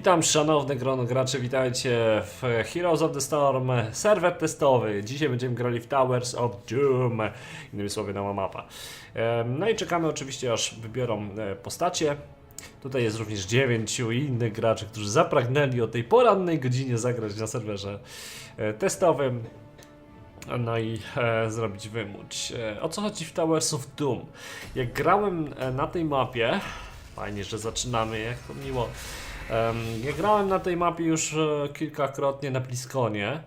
Witam szanowne grono graczy, witajcie w Heroes of the Storm, serwer testowy. Dzisiaj będziemy grali w Towers of Doom, innymi słowy nowa mapa. No i czekamy oczywiście aż wybiorą e, postacie. Tutaj jest również dziewięciu innych graczy, którzy zapragnęli o tej porannej godzinie zagrać na serwerze e, testowym. No i e, zrobić wymuć. E, o co chodzi w Towers of Doom? Jak grałem e, na tej mapie, fajnie, że zaczynamy, jak to miło. Em, ja grałem na tej mapie już e, kilkakrotnie na Bliskonie.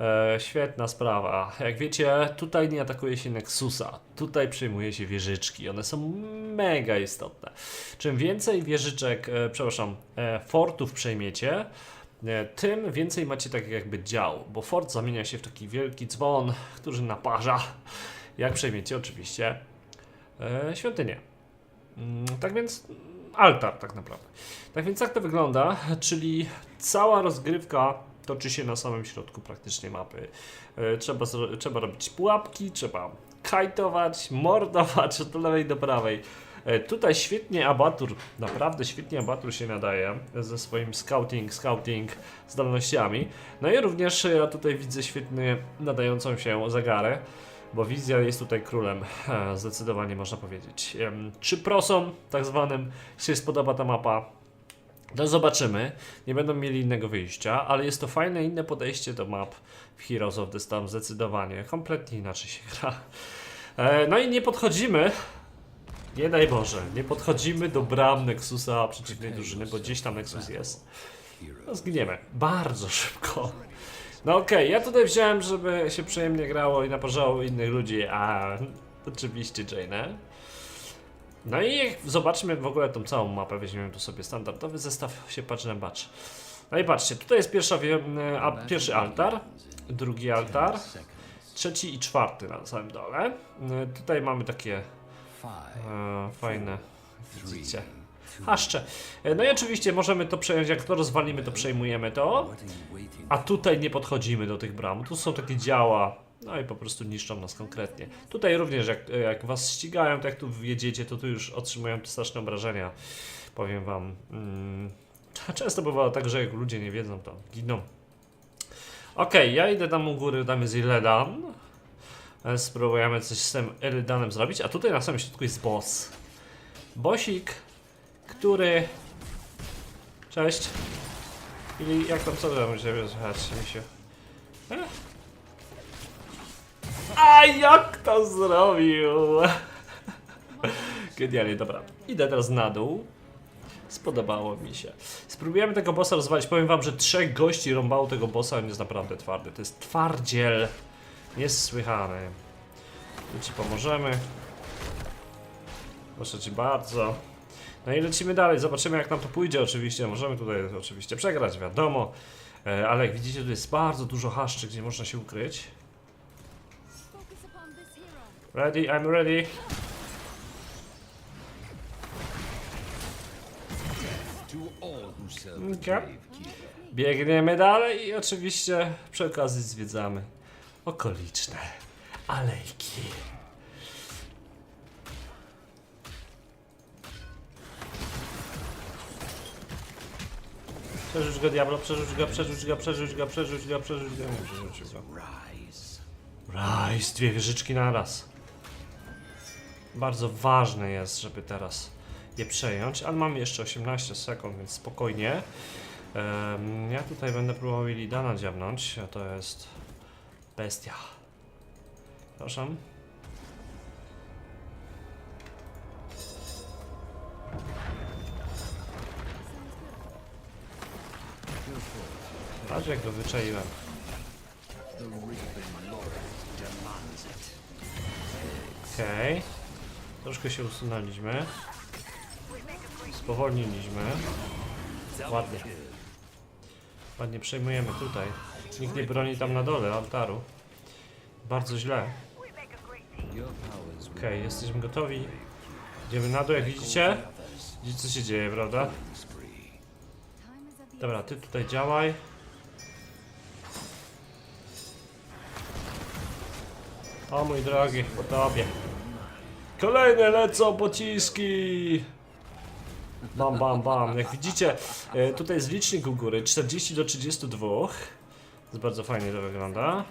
E, świetna sprawa. Jak wiecie, tutaj nie atakuje się Nexusa. Tutaj przejmuje się wieżyczki. One są mega istotne. Czym więcej wieżyczek, e, przepraszam, e, fortów przejmiecie, e, tym więcej macie tak jakby dział, bo fort zamienia się w taki wielki dzwon, który naparza, jak przejmiecie oczywiście e, świątynię. Mm, Tak więc altar tak naprawdę. Tak więc jak to wygląda? Czyli cała rozgrywka toczy się na samym środku praktycznie mapy. E, Trzeba, trzeba robić pułapki, trzeba kajtować, mordować od lewej do prawej. E, Tutaj świetnie Abatur, naprawdę świetnie Abatur się nadaje ze swoim scouting, scouting zdolnościami. No i również ja tutaj widzę świetnie nadającą się zegarę, bo wizja jest tutaj królem, e, zdecydowanie można powiedzieć. Czy prosom, tak zwanym, się spodoba ta mapa? No zobaczymy. Nie będą mieli innego wyjścia, ale jest to fajne inne podejście do map w Heroes of the Storm, zdecydowanie. Kompletnie inaczej się gra. E, No i nie podchodzimy, nie daj Boże, nie podchodzimy do bram Nexusa przeciwnej drużyny, bo gdzieś tam Nexus jest. No zginiemy. Bardzo szybko. No okej, ja tutaj wziąłem, żeby się przyjemnie grało i naparzało innych ludzi, a oczywiście Jane'ę. No i zobaczmy w ogóle tą całą mapę, weźmiemy tu sobie standardowy zestaw, się patrzy na bacz. No i patrzcie, tutaj jest pierwsza, a, pierwszy altar, drugi altar, trzeci i czwarty na samym dole. E, Tutaj mamy takie e, fajne, widzicie, haszcze. No i oczywiście możemy to przejąć, jak to rozwalimy, to przejmujemy to. A tutaj nie podchodzimy do tych bram. Tu są takie działa. No i po prostu niszczą nas konkretnie. Tutaj również, jak, jak was ścigają, tak jak tu wjedziecie, to tu już otrzymują straszne obrażenia. Powiem wam. Mm, często bywa tak, że jak ludzie nie wiedzą, to giną. Okej, ja idę tam u góry, tam jest Illidan. E, Spróbujemy coś z tym Illidanem zrobić. A tutaj na samym środku jest boss. Bosik, który... Cześć. I jak tam co tam żeby słychać, misiu? E? A jak to zrobił? Genialnie, dobra. Idę teraz na dół. Spodobało mi się. Spróbujemy tego bossa rozwalić. Powiem wam, że trzech gości rąbało tego bossa, on jest naprawdę twardy. To jest twardziel. Niesłychany. Tu ci pomożemy. Proszę ci bardzo. No i lecimy dalej, zobaczymy jak nam to pójdzie oczywiście, możemy tutaj oczywiście przegrać, wiadomo, E, ale jak widzicie tu jest bardzo dużo haszczy, gdzie można się ukryć. Ready, I'm ready. Okay. Biegniemy dalej i oczywiście przy okazji zwiedzamy okoliczne alejki. Przerzuć go Diablo, przerzuć go, przerzuć go, przerzuć go, przerzuć go, przerzuć go. Nie przerzucił go. Rise, dwie wieżyczki na raz. Bardzo ważne jest, żeby teraz je przejąć, ale mamy jeszcze 18 sekund, więc spokojnie. Em, ja tutaj będę próbował Illidana dziabnąć, a to jest bestia. Proszę. Patrz jak go wyczaiłem. Okej. Troszkę się usunęliśmy. Spowolniliśmy. Ładnie. Ładnie przejmujemy tutaj. Nikt nie broni tam na dole altaru. Bardzo źle. Okej, jesteśmy gotowi. Idziemy na dół, jak widzicie. Widzicie co się dzieje, prawda? Dobra, ty tutaj działaj. O mój drogi, po tobie. Kolejne lecą pociski! Bam, bam, bam. Jak widzicie, e, tutaj jest licznik u góry 40 do 32. Jest bardzo fajnie to wygląda.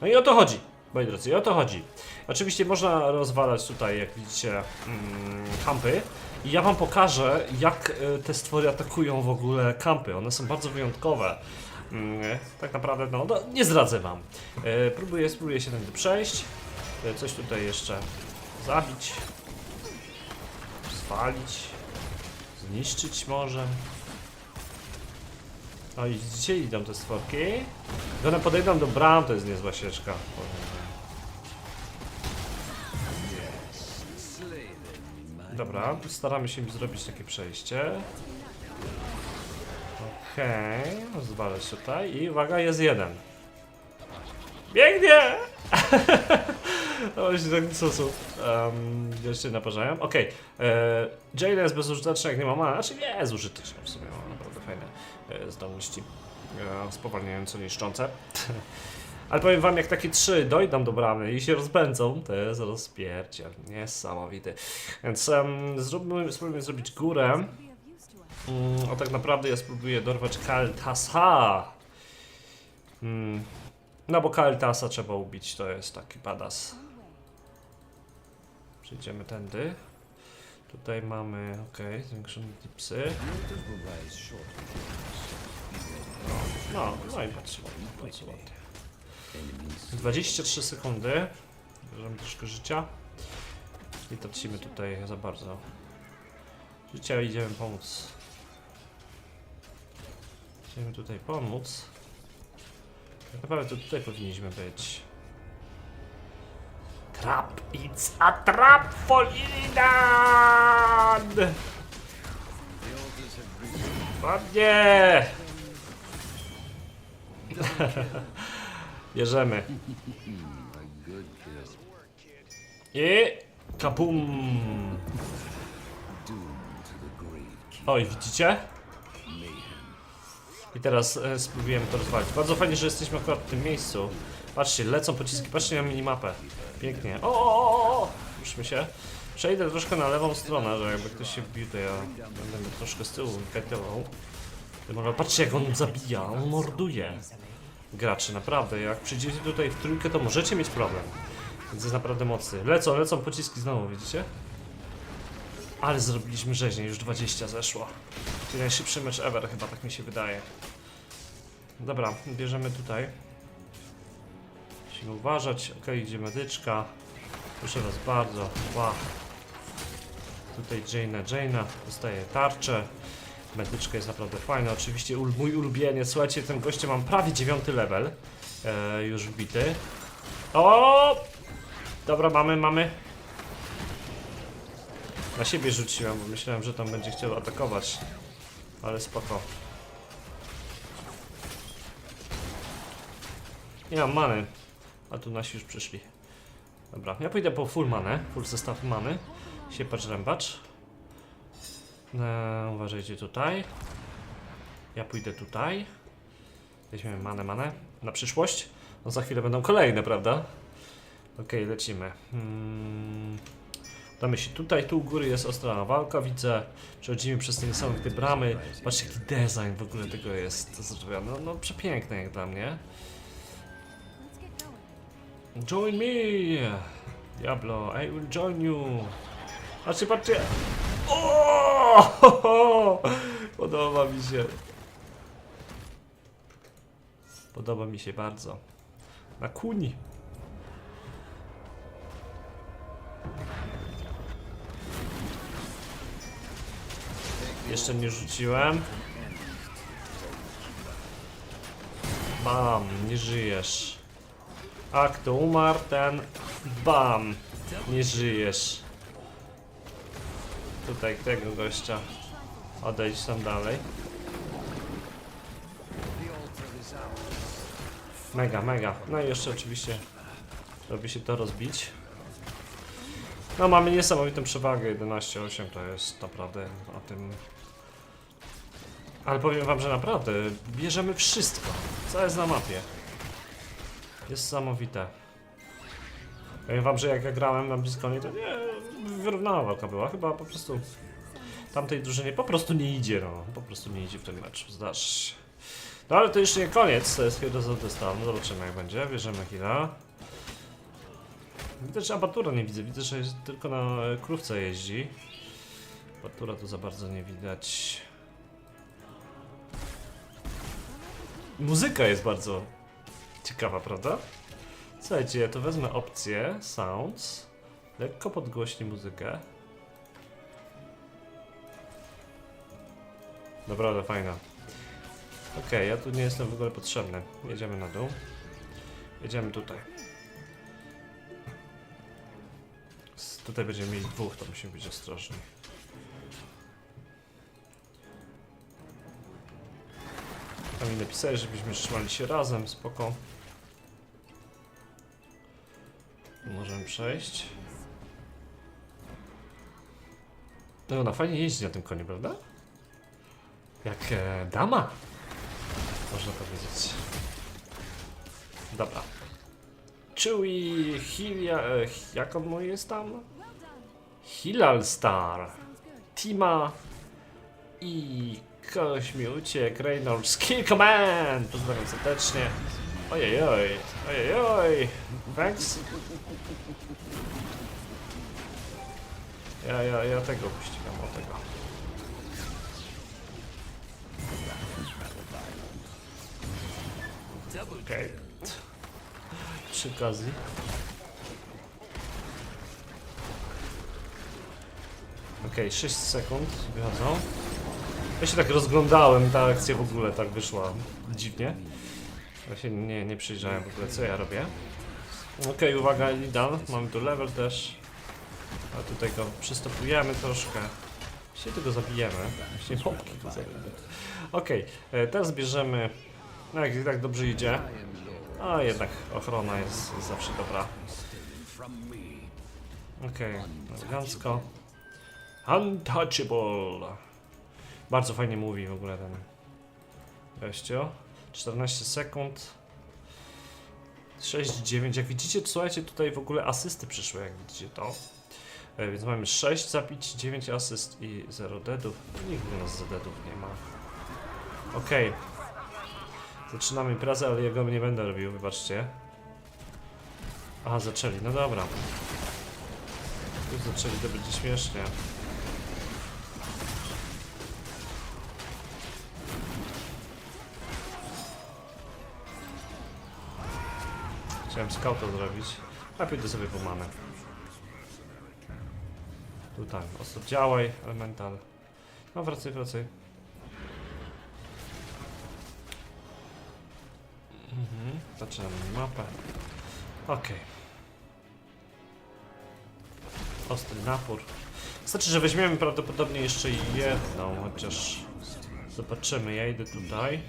No i o to chodzi, moi drodzy, o to chodzi. Oczywiście można rozwalać tutaj, jak widzicie, mm, kampy. I ja wam pokażę, jak e, te stwory atakują w ogóle kampy. One są bardzo wyjątkowe. Mm, tak naprawdę, no, no nie zdradzę wam. E, próbuję, spróbuję się tędy przejść. E, coś tutaj jeszcze zabić. Zwalić. Zniszczyć może. O i gdzie idą te stworki? Gdy one podejdą do bram, to jest niezła sieczka. Dobra, staramy się im zrobić takie przejście. Okej, okay, zwalać tutaj i uwaga, jest jeden. Biegnie! O, się tak co są. Um, jeszcze naparzają. Okej. Okay. Jane jest bezużyteczny, jak nie ma mana. Znaczy nie jest użyteczny w sumie, zdolności e, spowalniająco niszczące. Ale powiem wam, jak takie trzy dojdą do bramy i się rozpędzą, to jest rozpierdziel. Niesamowity. Więc um, zróbmy, spróbujmy zrobić górę. Us. Mm, a tak naprawdę ja spróbuję dorwać Kaltasa. Mm. No bo Kaltasa trzeba ubić, to jest taki badass. Przejdziemy tędy. Tutaj mamy, ok, zwiększone tipsy. No, no i patrz, patrz ładnie. 23 sekundy. Bierzemy troszkę życia. Nie tracimy tutaj za bardzo. Życia idziemy pomóc. Idziemy tutaj pomóc. Tak naprawdę to tutaj powinniśmy być. Trap, it's a trap for Illidan! Ładnie! Bierzemy. I kabum! Oj, widzicie? I teraz e, spróbujemy to rozwalić. Bardzo fajnie, że jesteśmy akurat w tym miejscu. Patrzcie, lecą pociski, patrzcie na minimapę. Pięknie. O, o, się. Przejdę troszkę na lewą stronę, że jakby ktoś się wbił, to ja będę troszkę z tyłu kajtował. Patrzcie, jak on zabija, on morduje graczy, naprawdę. Jak przyjdziecie tutaj w trójkę, to możecie mieć problem. Więc jest naprawdę mocny. Lecą, lecą pociski znowu, widzicie? Ale zrobiliśmy rzeźnie, już 20 zeszło. Czyli najszybszy mecz ever, chyba tak mi się wydaje. Dobra, bierzemy tutaj. Musimy uważać. Ok, idzie medyczka. Proszę was bardzo. Wow. Tutaj Jaina, Jaina dostaje tarczę. Medyczka jest naprawdę fajna. Oczywiście mój ulubieniec. Słuchajcie, ten goście mam prawie dziewiąty level. E, już wbity. O! Dobra, mamy, mamy. Na siebie rzuciłem, bo myślałem, że tam będzie chciał atakować. Ale spoko. Nie mam many. A tu nasi już przyszli. Dobra, ja pójdę po full manę, full zestaw many. Siepacz rębacz. Eee, uważajcie tutaj. Ja pójdę tutaj. Weźmiemy manę, manę. Na przyszłość. No za chwilę będą kolejne, prawda? Okej, lecimy. Hmm. Damy się tutaj, tu u góry jest ostra walka, widzę. Przechodzimy przez te niesamowite bramy. Patrzcie jaki design w ogóle tego jest. No, no przepiękne jak dla mnie. Join me! Diablo, I will join you! Patrzcie, patrzcie! O! Podoba mi się. Podoba mi się bardzo. Na kuni. Jeszcze nie rzuciłem. Bam, nie żyjesz. A kto umarł, ten bam, nie żyjesz. Tutaj tego gościa. Odejdź tam dalej. Mega, mega. No i jeszcze oczywiście robi się to rozbić. No mamy niesamowitą przewagę 11-8 to jest naprawdę o tym. Ale powiem wam, że naprawdę bierzemy wszystko. Co jest na mapie. Niesamowite. Powiem wam, że jak ja grałem na Bliskonie, to nie, wyrównana walka była. Chyba po prostu tamtej drużynie po prostu nie idzie, no. Po prostu nie idzie w ten mecz, zdarzy się. No ale to jeszcze nie koniec, to jest Heroes of the. Zobaczymy jak będzie, bierzemy Hila. Widzę, że abatura nie widzę, widzę, że jest tylko na krówce jeździ. Abatura tu za bardzo nie widać. Muzyka jest bardzo ciekawa, prawda? Słuchajcie, ja to wezmę opcję Sounds. Lekko podgłośni muzykę. Naprawdę fajna. Okej, ja tu nie jestem w ogóle potrzebny. Jedziemy na dół. Jedziemy tutaj. Tutaj będziemy mieli dwóch, to musimy być ostrożni. Mi napisali, żebyśmy trzymali się razem, spoko. Możemy przejść. No ona fajnie jeździ na tym koniu, prawda? Jak e, dama. Można powiedzieć. Dobra. Chewie Hilia... E, jak on mój jest tam? Hilal Star. Tima i kogoś mi uciekł. Reynolds Kill Command! Pozdrawiam serdecznie. Ojej, oj, ojej, oj. Thanks. Ja, ja, ja tego ścigam, o tego. Okej. Przy okazji. Okej, 6 sekund wychodzą. Ja się tak rozglądałem, ta akcja w ogóle tak wyszła dziwnie. Ja się nie, nie przyjrzałem w ogóle co ja robię. Okej, uwaga, Lidan, mamy tu level też. A tutaj go przystopujemy troszkę. Dzisiaj tego zabijemy. Tu zabijemy. Okej, e, teraz bierzemy. No jak tak dobrze idzie. A jednak ochrona jest zawsze dobra. Okej, elegancko. Untouchable. Bardzo fajnie mówi w ogóle ten gościu. 14 sekund. 6-9. Jak widzicie, słuchajcie, tutaj w ogóle asysty przyszły, jak widzicie to. E, Więc mamy 6 zabić, 9 asyst i 0 deadów. Nigdy u nas za deadów nie ma. Okej. Zaczynamy imprezę, ale ja go nie będę robił, wybaczcie. Aha, zaczęli, no dobra. Już zaczęli, to będzie śmiesznie. Chciałem scouta zrobić. A pójdę sobie po manę. Tutaj, ostro działaj, elemental. No wracaj, wracaj. Mhm, mapę. Okej. Ostry napór. Znaczy, że weźmiemy prawdopodobnie jeszcze jedną, chociaż zobaczymy. Ja idę tutaj.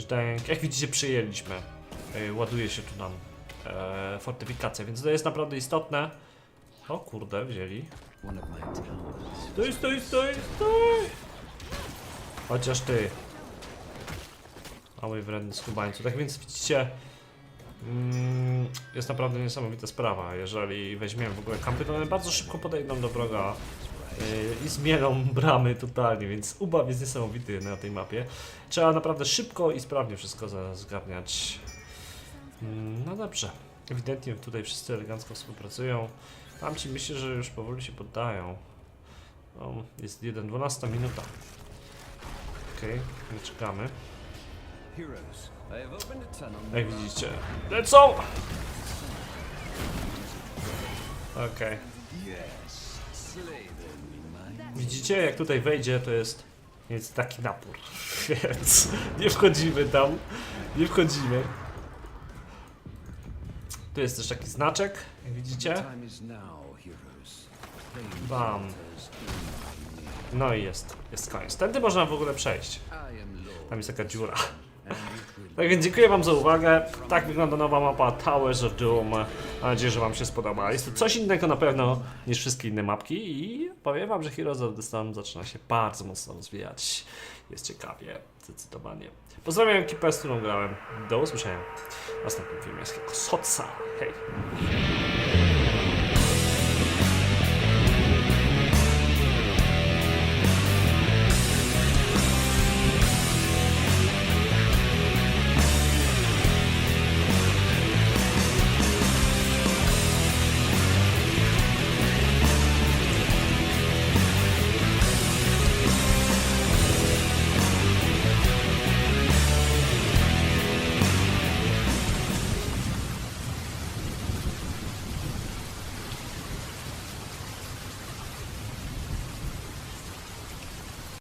Żdęk. Jak widzicie, przyjęliśmy. Yy, ładuje się tu nam e, fortyfikacja, więc to jest naprawdę istotne. O kurde, wzięli. Stój, stój, stój, stój! Chociaż ty. Mały wredny skubańcu. Tak więc widzicie, mm, jest naprawdę niesamowita sprawa. Jeżeli weźmiemy w ogóle kampy, to one bardzo szybko podejdą do wroga i zmielą bramy totalnie, więc ubaw jest niesamowity na tej mapie. Trzeba naprawdę szybko i sprawnie wszystko zgarniać. Mm, No dobrze. Ewidentnie tutaj wszyscy elegancko współpracują. Tam ci myślę, że już powoli się poddają. O, jest 1.12 minuta. Okej, my czekamy. Jak widzicie, lecą! Okej. Yes, Widzicie, jak tutaj wejdzie, to jest, jest taki napór. Więc nie wchodzimy tam. Nie wchodzimy. Tu jest też taki znaczek, jak widzicie. Bam. No i jest, jest koniec. Tędy można w ogóle przejść. Tam jest taka dziura. Tak więc dziękuję wam za uwagę. Tak wygląda nowa mapa Towers of Doom. Mam nadzieję, że wam się spodoba. Jest to coś innego na pewno niż wszystkie inne mapki i powiem wam, że Heroes of the Storm zaczyna się bardzo mocno rozwijać. Jest ciekawie, zdecydowanie. Pozdrawiam ekipę, z którą grałem. Do usłyszenia w następnym filmie Soca. Hej!